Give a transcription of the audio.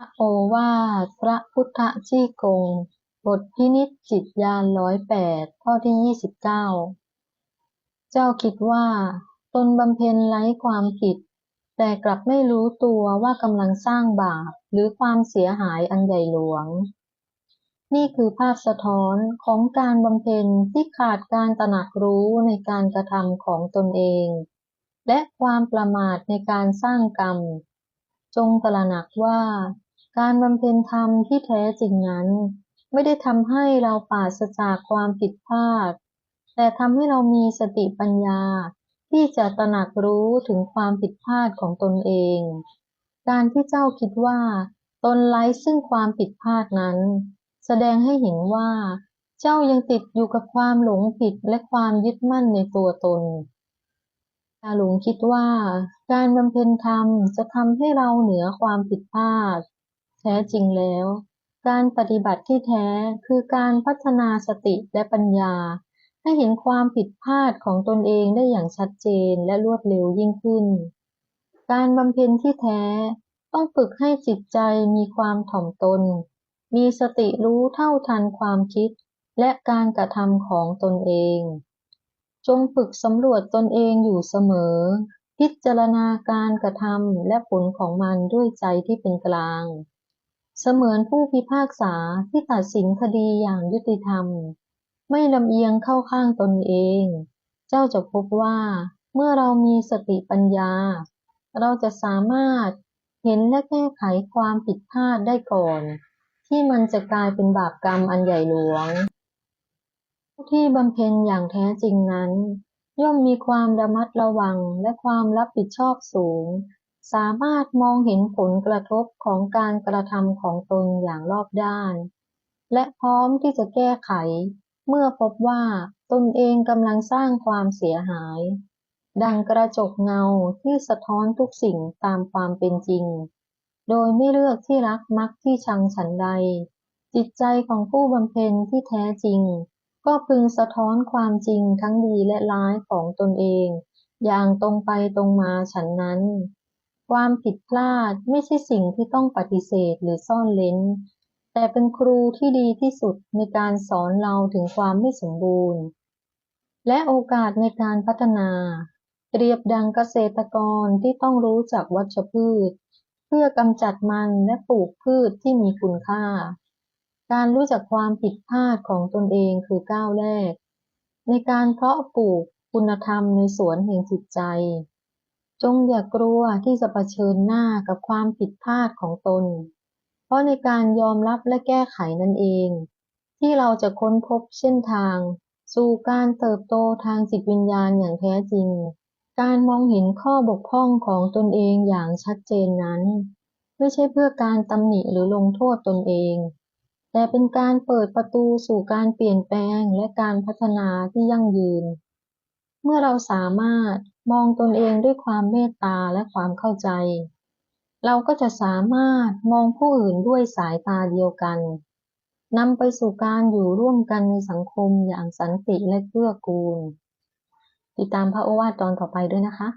พระโอวาทพระพุทธจี้กง บทพินิจจิตญาณร้อยแปดข้อที่ยี่สิบเก้าเจ้าคิดว่า ตนบำเพ็ญไร้ความผิด แต่กลับไม่รู้ตัวว่ากำลังสร้างบาปหรือความเสียหายอันใหญ่หลวง นี่คือภาพสะท้อนของการบำเพ็ญที่ขาดการตระหนักรู้ในการกระทำของตนเอง และความประมาทในการสร้างกรรม จงตระหนักว่า การบำเพ็ญธรรมที่แท้จริงนั้น ไม่ได้ทำให้เราปราศจากความผิดพลาด แต่ทำให้เรามีสติปัญญาที่จะตระหนักรู้ถึงความผิดพลาดของตนเอง การที่เจ้าคิดว่า ตนไร้ซึ่งความผิดพลาดนั้น แสดงให้เห็นว่า เจ้ายังติดอยู่กับความหลงผิดและความยึดมั่นในตัวตนตาหลงคิดว่า การบำเพ็ญธรรมจะทำให้เราเหนือความผิดพลาด แท้จริงแล้ว การปฏิบัติที่แท้คือการพัฒนาสติและปัญญา ให้เห็นความผิดพลาดของตนเองได้อย่างชัดเจนและรวดเร็วยิ่งขึ้น การบำเพ็ญที่แท้ต้องฝึกให้จิตใจมีความถ่อมตน มีสติรู้เท่าทันความคิด และการกระทำของตนเอง จงฝึกสำรวจตนเองอยู่เสมอ พิจารณาการกระทำและผลของมันด้วยใจที่เป็นกลาง เสมือนผู้พิพากษาที่ตัดสินคดีอย่างยุติธรรม ไม่ลำเอียงเข้าข้างตนเอง เจ้าจะพบว่า เมื่อเรามีสติปัญญา เราจะสามารถเห็นและแก้ไขความผิดพลาดได้ก่อน ที่มันจะกลายเป็นบาปกรรมอันใหญ่หลวง ผู้ที่บำเพ็ญอย่างแท้จริงนั้น ย่อมมีความระมัดระวังและความรับผิดชอบสูง สามารถมองเห็นผลกระทบของการกระทำของตนอย่างรอบด้าน และพร้อมที่จะแก้ไข เมื่อพบว่าตนเองกำลังสร้างความเสียหาย ดังกระจกเงาที่สะท้อนทุกสิ่งตามความเป็นจริง โดยไม่เลือกที่รักมักที่ชังฉันใด จิตใจของผู้บำเพ็ญที่แท้จริง ก็พึงสะท้อนความจริงทั้งดีและร้ายของตนเอง อย่างตรงไปตรงมาฉันนั้น ความผิดพลาดไม่ใช่สิ่งที่ต้องปฏิเสธหรือซ่อนเล้น แต่เป็นครูที่ดีที่สุดในการสอนเราถึงความไม่สมบูรณ์ และโอกาสในการพัฒนา เปรียบดังเกษตรกรที่ต้องรู้จักวัชพืช เพื่อกำจัดมันและปลูกพืชที่มีคุณค่า การรู้จักความผิดพลาดของตนเองคือก้าวแรก ในการเพาะปลูกคุณธรรมในสวนแห่งจิตใจ จงอย่ากลัวที่จะะเผชิญหน้ากับความผิดพลาดของตน เพราะในการยอมรับและแก้ไขนั่นเอง ที่เราจะค้นพบเส้นทาง สู่การเติบโตทางจิตวิญญาณอย่างแท้จริง การมองเห็นข้อบกพร่องของตนเองอย่างชัดเจนนั้น ไม่ใช่เพื่อการตำหนิหรือลงโทษตนเอง แต่เป็นการเปิดประตูสู่การเปลี่ยนแปลงและการพัฒนาที่ยั่งยืน เมื่อเราสามารถ มองตนเองด้วยความเมตตาและความเข้าใจ เราก็จะสามารถมองผู้อื่นด้วยสายตาเดียวกันนำไปสู่การอยู่ร่วมกันในสังคมอย่างสันติและเกื้อกูล ติดตามพระโอวาทตอนต่อไปด้วยนะคะ